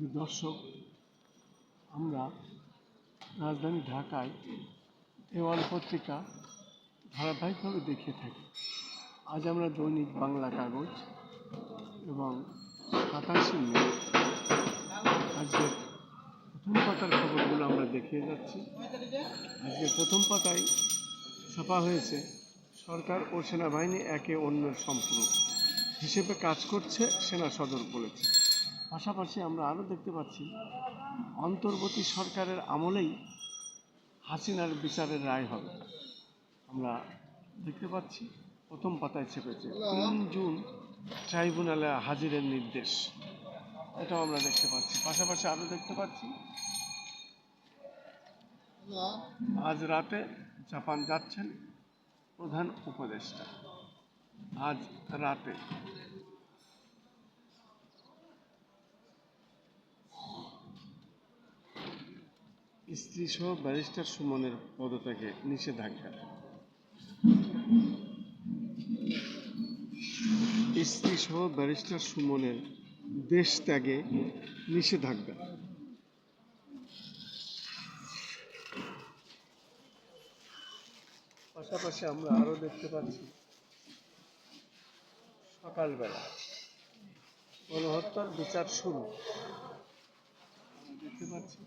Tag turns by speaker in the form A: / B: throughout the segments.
A: দর্শক, আমরা রাজধানী ঢাকায় দেওয়াল পত্রিকা ধারাবাহিকভাবে দেখে থাকি। আজ আমরা দৈনিক বাংলা কাগজ এবং সাতাশি আজকের প্রথম পাতার খবরগুলো আমরা দেখিয়ে যাচ্ছি। আজকে প্রথম পাতায় ছাপা হয়েছে, সরকার ও সেনাবাহিনী একে অন্যের সম্পূরক হিসেবে কাজ করছে, সেনা সদর বলেছে। পাশাপাশি আমরা আরও দেখতে পাচ্ছি, অন্তর্বর্তী সরকারের আমলেই হাসিনার বিচারের রায় হবে। আমরা দেখতে পাচ্ছি, প্রথম পাতায় ছেপেছে। তিন জুন ট্রাইব্যুনালে হাজিরের নির্দেশ। এটাও আমরা দেখতে পাচ্ছি। পাশাপাশি আরও দেখতে পাচ্ছি, আজ রাতে জাপান যাচ্ছেন প্রধান উপদেষ্টা। আজ রাতে স্ত্রী সহ ব্যারিস্টার সুমনের পদত্যাগে নিষেধাজ্ঞা। স্ত্রী সহ ব্যারিস্টার সুমনের দেশ ত্যাগে নিষেধাজ্ঞা। পাশাপাশি আমরা আরও দেখতে পাচ্ছি, সকালবেলা গণহত্যার বিচার শুরু। দেখতে পাচ্ছি।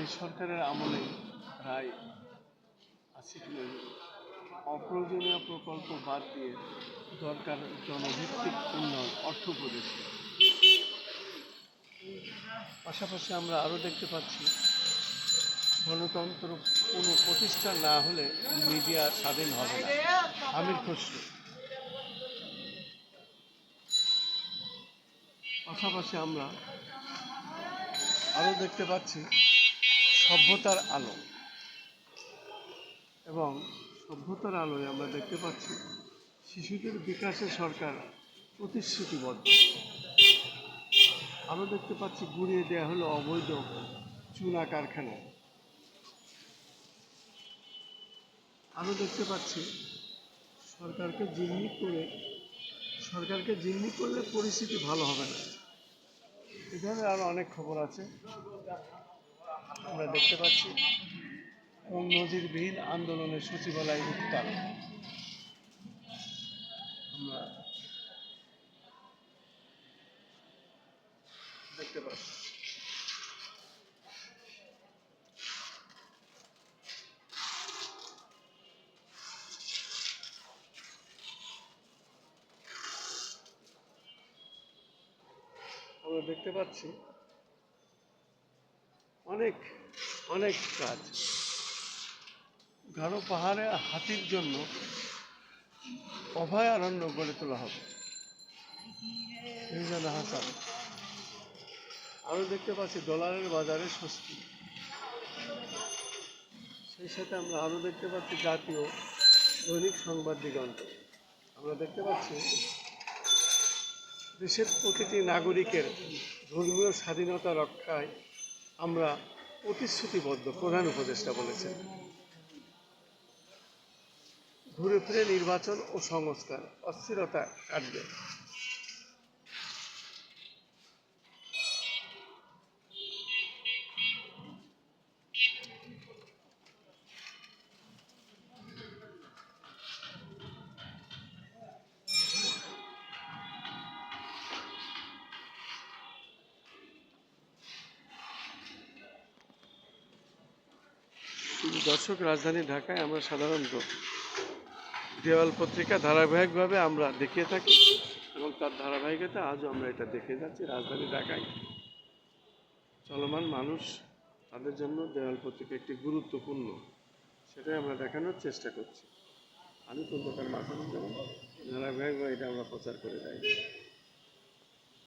A: এই সরকারের আমলে প্রায় আশি অপ্রয়োজনীয় প্রকল্প বাদ দিয়ে দরকার জনভিত্তিক উন্নয়ন, অর্থ প্রদেশে পাশাপাশি আমরা আরও দেখতে পাচ্ছি, গণতন্ত্র কোনো প্রতিষ্ঠা না হলে মিডিয়া স্বাধীন হবে না। আমির খসরু। পাশাপাশি আমরা আরও দেখতে পাচ্ছি সভ্যতার আলো। এবং সভ্যতার আলোয় আমরা দেখতে পাচ্ছি, শিশুদের বিকাশে সরকার প্রতিশ্রুতিবদ্ধ। আরও দেখতে পাচ্ছি, গুড়িয়ে দেওয়া হলো অবৈধ চুনা কারখানা। আরও দেখতে পাচ্ছি, সরকারকে জিম্মি করে, সরকারকে জিম্মি করলে পরিস্থিতি ভালো হবে না। এখানে আরও অনেক খবর আছে। আমরা দেখতে পাচ্ছি এবং নজিরবিহীন আন্দোলনের সচিবালয় উত্তাল। আমরা দেখতে পাচ্ছি। আমরা দেখতে পাচ্ছি অনেক অনেক কাজ। গাঢ় পাহাড়ে হাতির জন্য অভয়ারণ্য গড়ে তোলা হবে। রিজানা হাসান। আরও দেখতে পাচ্ছি ডলারের বাজারে স্বস্তি। সেই সাথে আমরা আরও দেখতে পাচ্ছি জাতীয় দৈনিক সংবাদ দিগন্ত। আমরা দেখতে পাচ্ছি দেশের প্রতিটি নাগরিকের ধর্মীয় স্বাধীনতা রক্ষায় আমরা প্রতিশ্রুতিবদ্ধ প্রধান উপদেষ্টা বলেছেন। ঘুরে ফিরে নির্বাচন ও সংস্কার অস্থিরতা কাটবে। দর্শক রাজধানী ঢাকায় আমরা সাধারণত দেওয়াল পত্রিকা ধারাবাহিকভাবে আমরা দেখিয়ে থাকি এবং তার ধারাবাহিকতা আজও আমরা এটা দেখে যাচ্ছি রাজধানী ঢাকায়। চলমান মানুষ তাদের জন্য দেওয়াল পত্রিকা একটি গুরুত্বপূর্ণ, সেটাই আমরা দেখানোর চেষ্টা করছি। আমি খন্দকার মাসুদুজ্জামান ধারাবাহিকভাবে এটা আমরা প্রচার করে যাই।